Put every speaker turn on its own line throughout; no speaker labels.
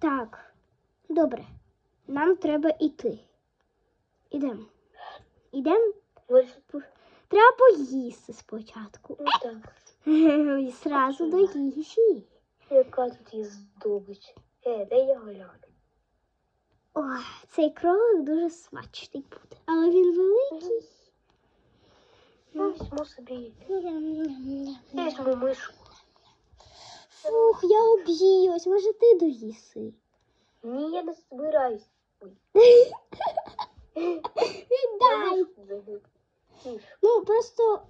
Так, добре. Нам треба йти. Ідемо. Ідемо. Треба поїсти спочатку.
ну так.
І Зразу до їжі.
Яка тут є здобич? Е, де я гляну?
Ой, цей кролик дуже смачний буде. Але він великий.
Ну, візьму собі. Я візьму мишку.
Фух, я об'їлась. Може ти доїси?
Ні, я не збираюсь.
Віддай. Ну, просто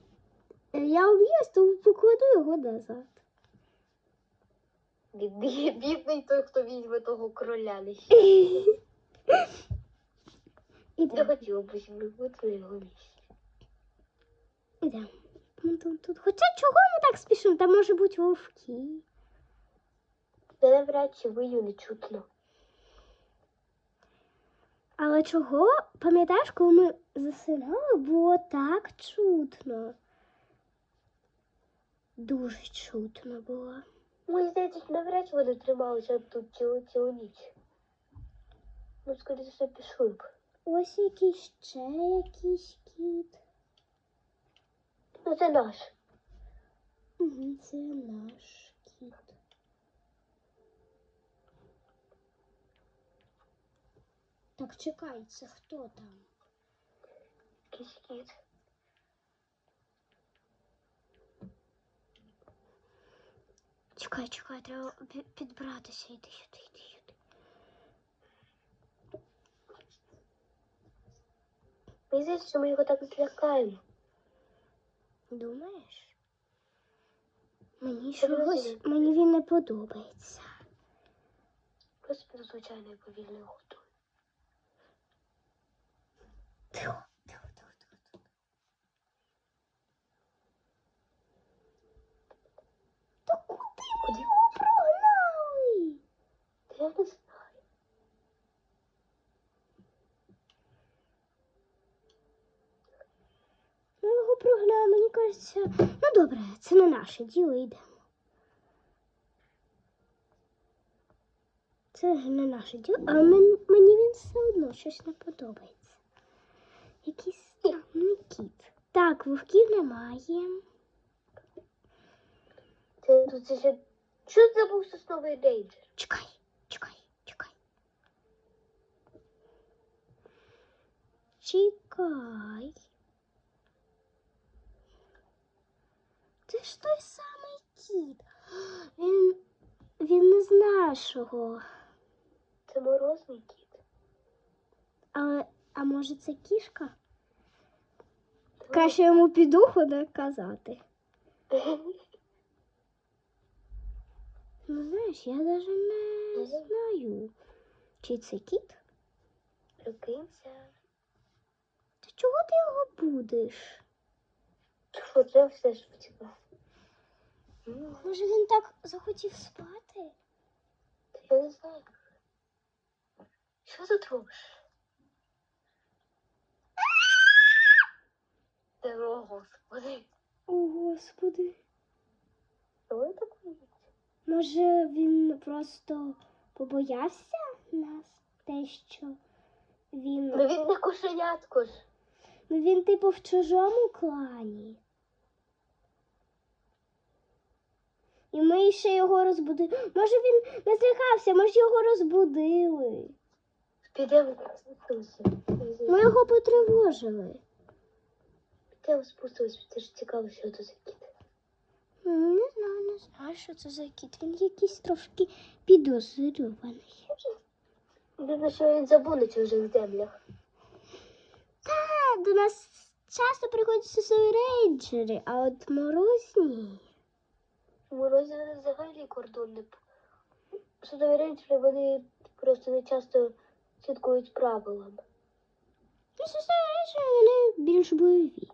е, я об'їлась, то покладу його назад.
Бідний, той, хто візьме того кроля не Я хотіла б бути його місці.
Ідемо. Тут, тут. Хоча чого ми так спішимо? Там може бути вовки.
Та навряд чи вию не чутно.
Але чого? Пам'ятаєш, коли ми засинали, було так чутно. Дуже чутно було.
Мені здається, навряд чи вони трималися тут цілу, цілу ніч. Ну, скоріше все, пішли б.
Ось якийсь ще якийсь кіт.
Ну, це наш.
Угу, це наш кіт. Так, чекай, це хто там?
Якийсь кіт.
Чекай, чекай, треба підбратися. Іди сюди, іди сюди.
Мені здається, що ми його так злякаємо.
Думаєш? Мені чогось, мені він не подобається.
Просто піду звичайно і повільно його готую.
Тихо, тихо, тихо, тихо, тихо. Та куди ми його прогнали?
Та я не знаю.
Ми його прогнали, мені кажеться. Ну добре, це не наше діло, йдемо. Це не наше діло, але мені він все одно щось не подобається. Якийсь странний кіт. Так, вовків немає.
Це тут це ще. Що це був сосновий рейнджер?
Чекай, чекай, чекай. Чекай. Це ж той самий кіт. Він, він не з нашого.
Це морозний кіт.
Але, а може це кішка? Краще йому підуху не казати. Ну, знаєш, я навіть не знаю, чи це кіт.
Прикинься.
Та чого ти його будеш?
Це все ж цікаво?
Може він так захотів спати?
Я не знаю. Що тут робиш? Та, О, господи.
О, господи.
Що так?
Може він просто побоявся нас? Те, що він.
Ну він не кошенятко ж.
Ну він, типу, в чужому клані. І ми ще його розбудили. Може він не злякався, може його розбудили.
Підемо спустимося.
Ми його потривожили.
Підемо спустимося, це ж цікаво, що це за кіт.
Не знаю, не знаю, що це за кіт. Він якийсь трошки підозрюваний.
Дивно, що він забув на чужих землях.
Та, до нас часто приходять сосові рейнджери, а от морозні.
В морозі взагалі кордон не Судові рейнджери, вони просто не часто слідкують правилам.
Ну, рейнджери, вони більш бойові.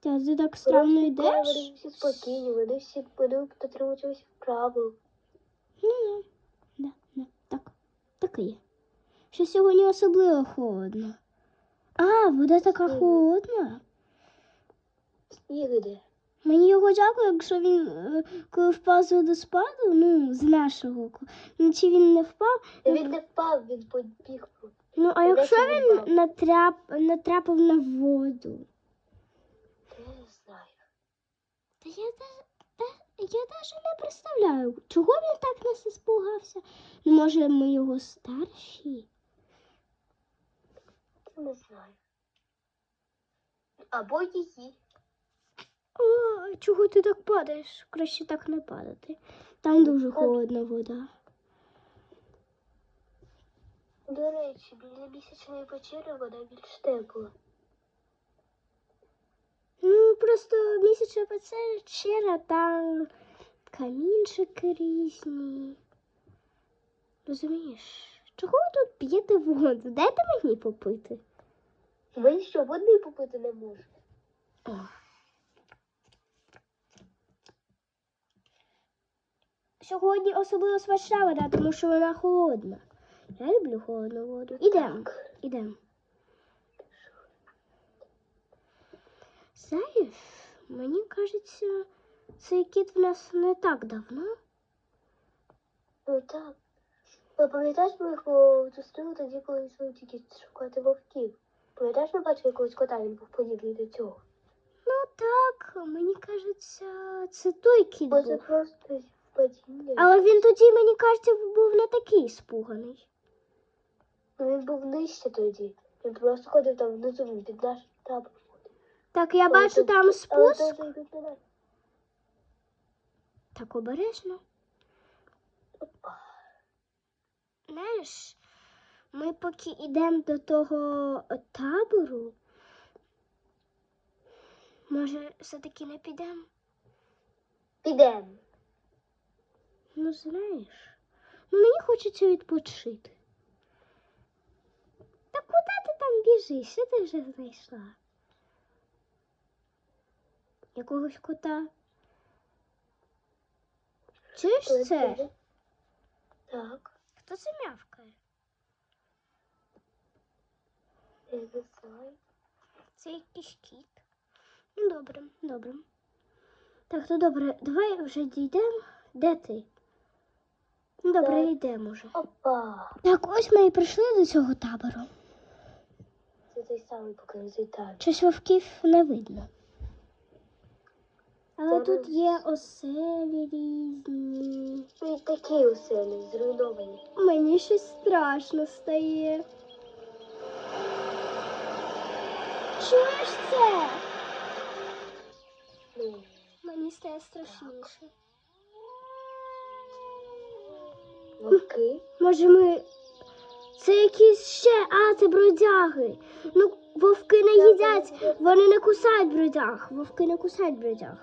Та ти так странно йдеш?
Вони всі спокійні, вони всі вони дотримуються правил.
Ну, да, да, так, так і є. Що сьогодні особливо холодно. А, вода така холодна.
Сніг іде.
Мені його жалко, якщо він е, коли впав з водоспаду, ну, з нашого, ну, чи він не впав.
Він не впав, він побіг.
Ну, а якщо
він
натрап, натрапив на воду?
Я не знаю.
Та я, я навіть не представляю, чого він так нас іспугався. Ну, може, ми його старші?
Не знаю. Або її.
О, чого ти так падаєш? Краще так не падати. Там дуже холодна вода.
До речі, біля місячної печери вона більш тепла.
Ну, просто місячна печера, там камінчики різні. Розумієш? Чого ви тут п'єте воду? Дайте мені попити.
Ви що, води попити не можете?
Сьогодні особливо смачна вода, тому що вона холодна. Я люблю холодну воду. Ідемо. Ідемо. Знаєш, мені кажеться, цей кіт в нас не так давно.
Ну так. Ви пам'ятаєш, ми його зустріли тоді, коли йшли тільки шукати вовків? Пам'ятаєш, ми бачили якогось кота, він був подібний до цього.
Ну так, мені кажеться, це той кіт
Бо це просто падіння.
Але він тоді, мені кажеться, був не такий спуганий.
Ну, він був нижче тоді. Він просто ходив там внизу, він під наш табор.
Так, я бачу
тут-
там
Але
спуск. Так обережно. Знаєш, ми поки йдемо до того табору, може, все-таки не підемо?
Підемо.
Ну, знаєш, ну мені хочеться відпочити. Та куди ти там біжиш? Що ти вже знайшла? Якогось кота? Чуєш це?
Так,
Хто це мявкає?
я не знаю.
Це якийсь кіт. Ну, добре, добре. Так, ну добре, давай вже дійдемо. Де ти? Ну, добре,
Так.
йдемо вже.
Опа.
Так, ось ми і прийшли до цього табору.
Це той самий покинутий табір.
Щось вовків не видно. Але
Зараз.
тут є оселі різні.
Ну і такі оселі, зруйновані.
Мені щось страшно стає. Чуєш це?
Ну,
Мені стає страшніше.
Вовки.
Може, ми. Це якісь ще. А, це бродяги. Ну, вовки не їдять, вони не кусають бродяг. Вовки не кусають бродяг.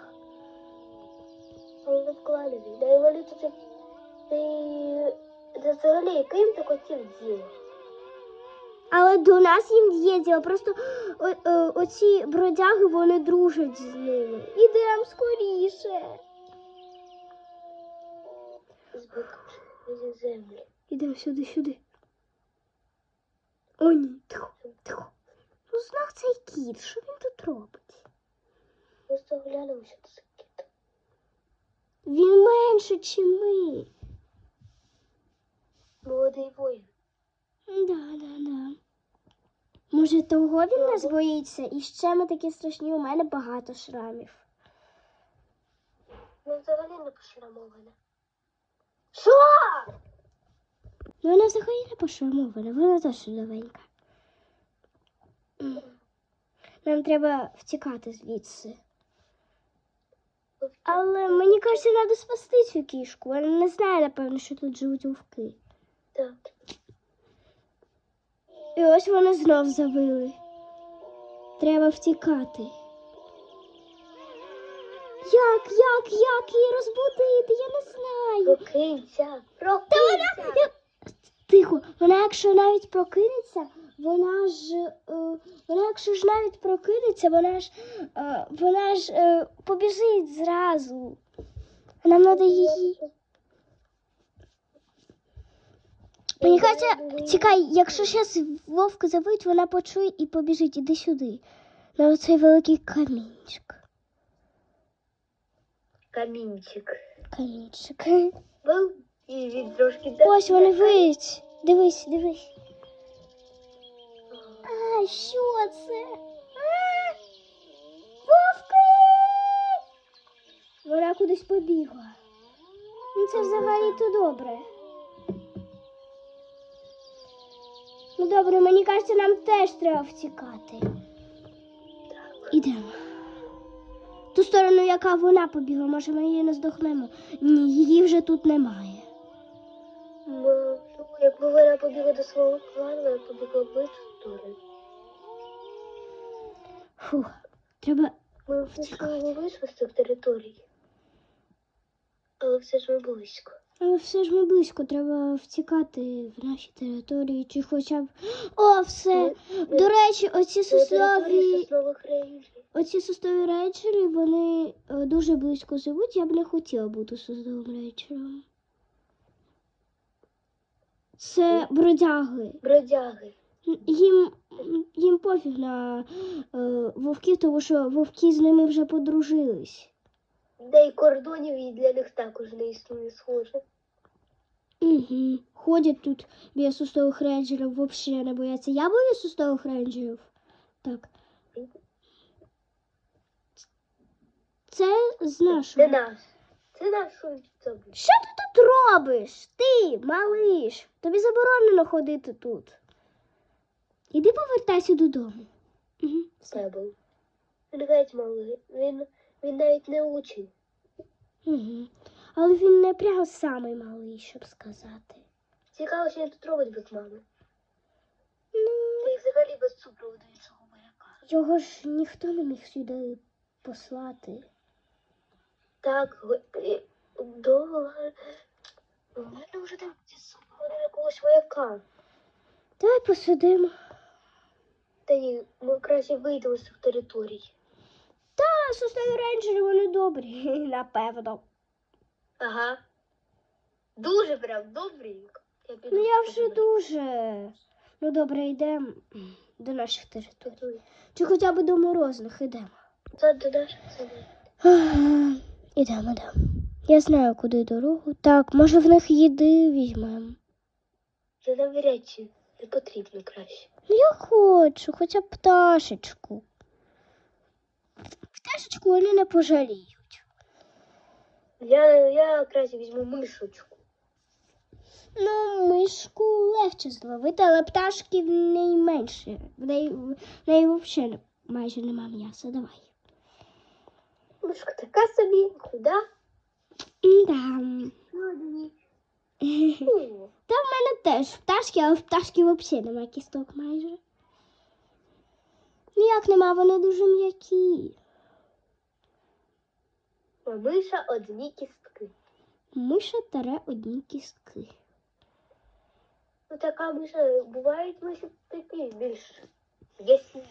Але вкладені. Да і вони тут. Ти... Це взагалі, яким ти котів діло?
Але до нас їм є діло. Просто о, о, оці бродяги вони дружать з ними. Ідемо скоріше.
Зі землі.
Ідемо сюди, сюди. О, ні, тихо, тихо. Ну, знав цей кіт, що він тут робить?
Просто глянемо, що це кіт.
Він менше, ніж ми.
Молодий воїн.
Да, да, да. Може, того він нас боїться? І ще ми такі страшні, у мене багато шрамів.
Ну, взагалі не пошрамована. Що?
Ну, вона взагалі не пошрамована, вона теж новенька. Нам треба втікати звідси. Але мені кажеться, треба спасти цю кішку. Вона не знає, напевно, що тут живуть вовки.
Так.
І ось вони знов завили. Треба втікати. Як, як, як її розбудити? Я не знаю.
Прокинься. Прокинься.
Я- Тихо, вона якщо навіть прокинеться, вона ж е, вона, якщо ж навіть прокинеться, вона ж е, вона ж е, побіжить зразу. Нам треба її. Мені кажеться, чекай, якщо зараз вовк завить, вона почує і побіжить. Іди сюди. На оцей великий камінчик.
Камінчик.
Камінчик.
Був і він трошки
Ось вони виють. Дивись, дивись. А, що це? А, вовки! Вона кудись побігла. Ну це взагалі то добре. Ну добре, мені кажеться, нам теж треба втікати. Ідемо. Ту сторону, яка вона побігла, може ми її не здохнемо. Ні, її вже тут немає.
Ну, якби вона побігла до свого клану, я побігла в іншу сторону.
Фух, треба
Ми вийшли з цих територій. Але все ж ми близько.
Але все ж ми близько, треба втікати в наші території, чи хоча б. О, все!
Ми-
До речі, оці
рейнджів.
оці соснові рейнджери, вони е, дуже близько живуть. Я б не хотіла бути сосновим рейнджером. Це бродяги.
Бродяги.
Їм, їм пофіг на е, вовків, тому що вовки з ними вже подружились.
Де й кордонів і для них також не існує схоже.
Угу. Ходять тут біля сустових рейнджерів, взагалі не бояться. Я боюсь сустових рейнджерів. Так. Це з
Це
нашого.
наш. Це наш.
Що ти тут робиш? Ти, малиш. Тобі заборонено ходити тут. Іди повертайся додому. Угу.
Це був. Він геть малий. Він, він навіть не учень.
Угу. Але він не прям самий малий, щоб сказати.
Цікаво, що він тут робить без мами.
Ну,
Та й взагалі без супроводу іншого моряка.
його ж ніхто не міг сюди послати.
Так, го- е, довго. У мене вже там супроводу якогось вояка.
Давай посидимо.
Та ні, ми краще вийдемо з цих територій.
Та, сустові рейнджери, вони добрі, напевно.
Ага. Дуже прям добренько. Я піду
Ну я вже
подивлюсь.
дуже. Ну добре, йдемо до наших територій. Чи хоча б до морозних йдемо.
Це до наших.
Ага, Ідемо, ідемо. Я знаю, куди дорогу. Так, може в них їди візьмемо.
Це навряд чи не потрібно краще.
Ну я хочу, хоча б пташечку. Пташечку вони не пожаліють.
Я, я краще візьму мишочку.
Ну, мишку легше зловити, але пташки в неї менше. В неї, в неї взагалі майже нема м'яса. Давай.
Мишка така собі, худа.
Да. Та в мене теж пташки, але в пташки взагалі немає кісток майже. Ніяк нема, вони дуже м'які.
Миша одні кістки.
Миша тере одні кістки.
Ну така миша, бувають миші такі більш ясні.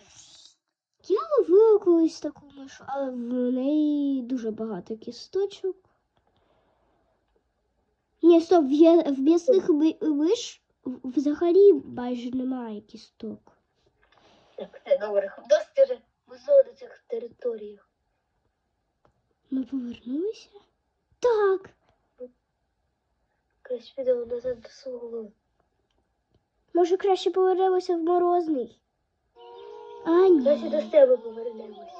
Я ловила колись таку мишу, але в неї дуже багато кісточок. Ні, стоп, в м'ясних миш взагалі майже немає кісток.
Так, це добре. Досить вже знову на цих територіях.
Ми повернулися? Так.
Краще підемо назад до свого.
Може, краще повернемося в морозний. А,
Краще до себе повернемося.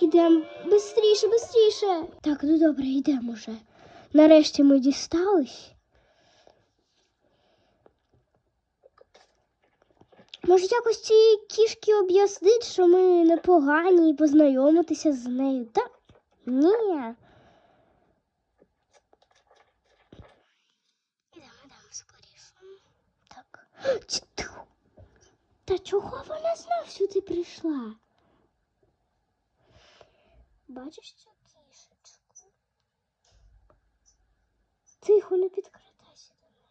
Ідемо бистріше, бистріше. Так, ну добре, йдемо вже. Нарешті ми дістались. Може, якось цій кішки об'яснить, що ми непогані і познайомитися з нею, так? Ні. Ідемо, ідемо скоріше. Так. Та чого вона знов сюди прийшла? Бачиш цю кішечку? Тихо, не підкрадайся до неї.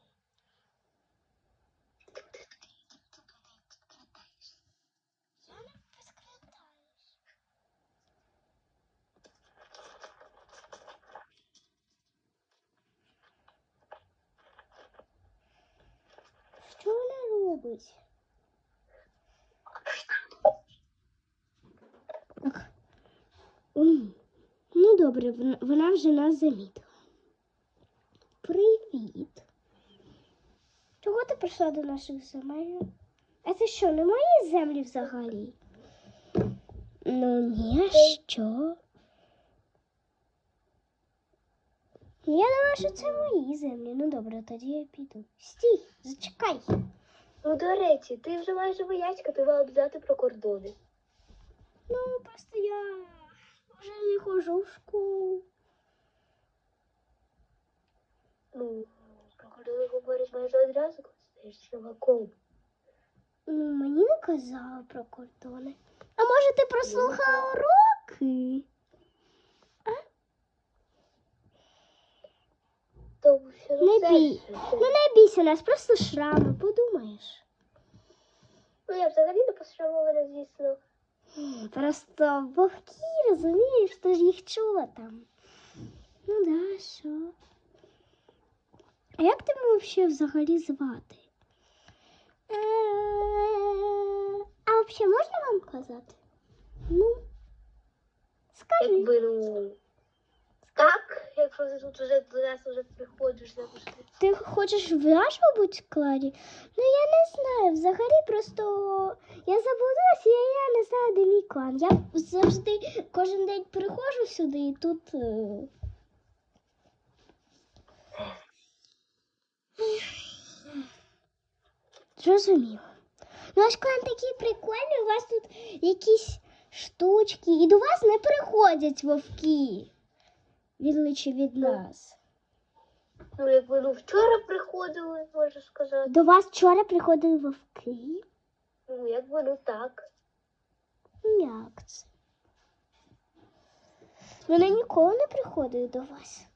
Ти до неї підкрадайся. Я не підкрадаюсь. Що вона робить? Так. М, Ну добре. добре, вон- вона нас. Привіт. Чого ти прийшла до наших земель? А це що, не мої землі взагалі? Ну ні, що? Я думала, що це мої землі. Ну добре, тоді я піду. Стій, зачекай.
Ну, до речі, ти вже майже воячка, ти знати про кордони.
Ну, просто я вже не ходжу в школу.
Ну, про кордони говориш майже одразу, коли стаєш чуваком.
Ну, мені не казали про кордони. А може ти прослухав уроки?
Тому що ну,
Не бій. Ну не бійся нас, просто шрами, подумаєш.
Ну, я взагалі не пошрамована, звісно.
М, Просто вовки, розумієш, ти ж їх чула там. Ну да, що. А як тебе взагалі взагалі звати? Е, А взагалі можна вам казати? Ну, скажи.
Якби, ну... Так, якщо ти тут вже до нас вже приходиш завжди.
Ти хочеш в нашому бути складі? Ну я не знаю. Взагалі просто я заблудилася, і я не знаю, де мій клан. Я завжди кожен день приходжу сюди і тут. Зрозуміло. Наш клан такий прикольний, у вас тут якісь штучки, і до вас не приходять вовки. Відличі від нас.
Ну, якби, ну, вчора приходили, можна сказати.
До вас вчора приходили вовки?
Ну, якби, ну, так.
Як це? Вони ніколи не приходили до вас.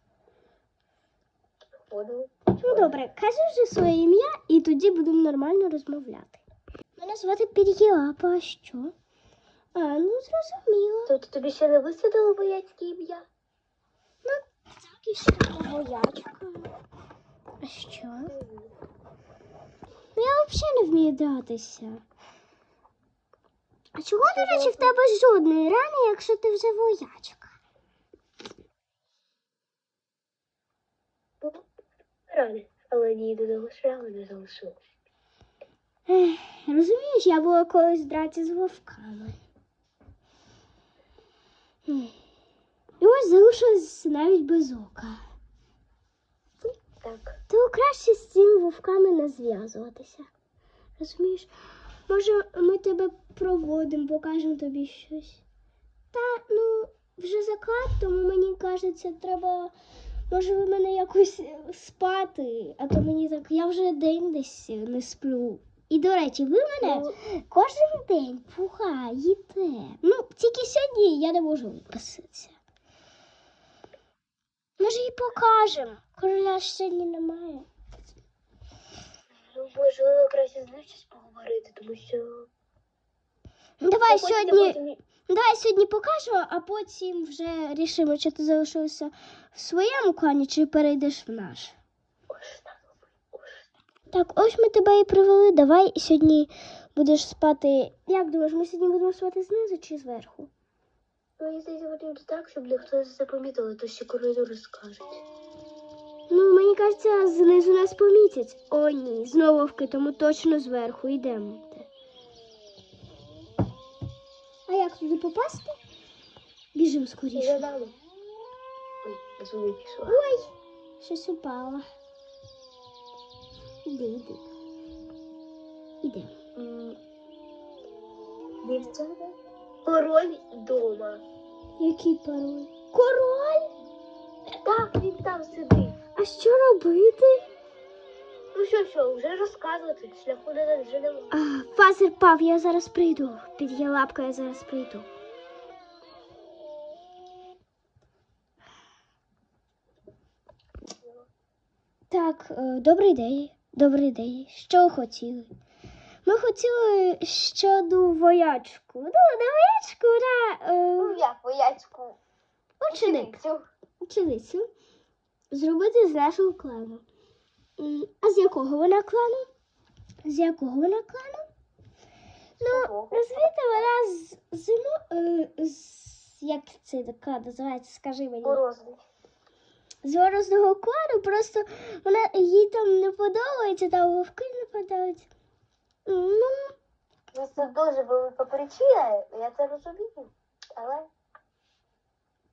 Приходили.
Ну добре, кажи вже своє ім'я і тоді будемо нормально розмовляти. Мене звати Під'єлапа, а що? А, ну зрозуміло.
Тобто тобі ще не висвітило вояцьке ім'я?
Ну, Так, і що воячка. А що? Ну я взагалі не вмію дратися. А чого, до речі, в тебе жодної рани, якщо ти вже воячка?
Ну, Але ні, того шрами не залишилось.
Розумієш, я була колись в драці з вовками. І ось залишилась навіть без ока.
Так.
То краще з цими вовками не зв'язуватися. Розумієш? Може, ми тебе проводимо, покажемо тобі щось. Та ну, вже заклад, тому мені кажеться, треба. Може, ви мене якось е, спати, а то мені так, я вже день десь е, не сплю. І до речі, ви мене
Ну,
кожен день пугаєте. Ну, тільки сьогодні я не можу виписатися. Може, і покажемо. Короля ж сьогодні немає.
ну, можливо, краще з ним щось поговорити, тому що...
Давай
Хочеться
сьогодні, давай сьогодні покажемо, а потім вже рішимо, чи ти залишилася в своєму клані, чи перейдеш в наш.
Так.
Ось ми тебе і привели. Давай сьогодні будеш спати. Як думаєш, ми сьогодні будемо спати знизу чи зверху?
Ну, Мені здається, потрібно так, щоб ніхто не запомітив, а то ще коридори скажуть.
Ну, мені кажеться, знизу нас помітять. О, ні, знову вовки, тому точно зверху йдемо. А як туди попасти? Біжимо скоріше.
Ой.
Ой, щось упало. Іди, іди. Іде.
Дівчата. Король дома.
Який пароль? Король?
Так, він там сидить.
А що робити?
Ну що, що, вже розказувати, шляху назад вже немає.
Фазер пав, я зараз прийду. Під є лапка, я зараз прийду. Так, е, добрий день. Добрий день. Що хотіли? Ми хотіли щодо воячку. Ну, не воячку,
Ну
е,
як, воячку?
ученик. Ученицю. Зробити з нашого клану. А з якого вона клану? З якого вона клану? Ну, розумієте, вона з зимо, е, з як це клан називається, скажи мені.
Морозний.
З ворозного клану, просто вона їй там не подобається, там вовки не подобаються. Ну,
Ну, Це дуже велика причина, я це розумію. Але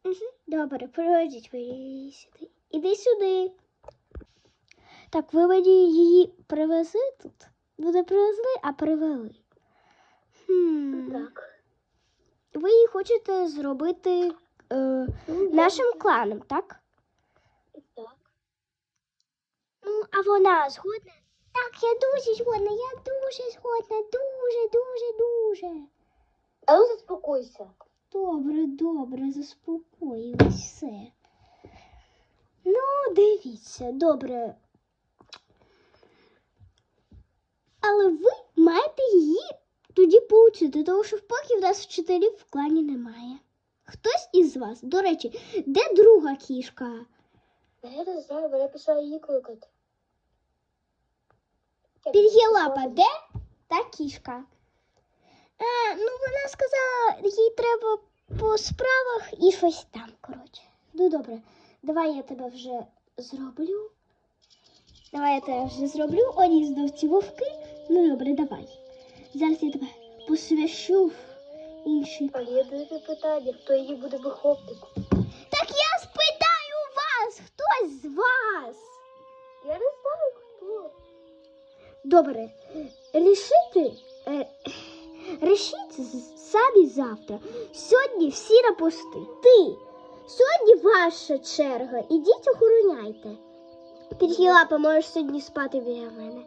Угу. Добре, приведіть ви сюди. Іди сюди. Так, ви мені її привезли тут. Ну, не привезли, а привели. Хм.
так.
Ви її хочете зробити е, нашим кланом, так?
Так.
Ну, а вона згодна? Так, я дуже згодна, я дуже згодна, дуже, дуже, дуже.
А ну заспокойся.
Добре, добре, заспокоїлась все. Ну, дивіться, добре. Але ви маєте її тоді поучити, тому що поки в нас вчителів в клані немає. Хтось із вас, до речі, де друга кішка?
Я не знаю, мене пішла її кликати.
Підгілапа, де та кішка? А, ну вона сказала, їй треба по справах і щось там, коротше. Ну добре, давай я тебе вже зроблю. Давай я тебе вже зроблю. Оні знов ці вовки. Ну добре, давай. Зараз я тебе посвящу в інші.
А є друге питання, хто її буде виховником?
Так я спитаю вас, хтось з вас.
Я не знаю хто.
Добре, рішити, е, рішіть самі завтра. Сьогодні всі на пости. Ти. Сьогодні ваша черга. Ідіть охороняйте. Підгілапа, можеш сьогодні спати біля мене.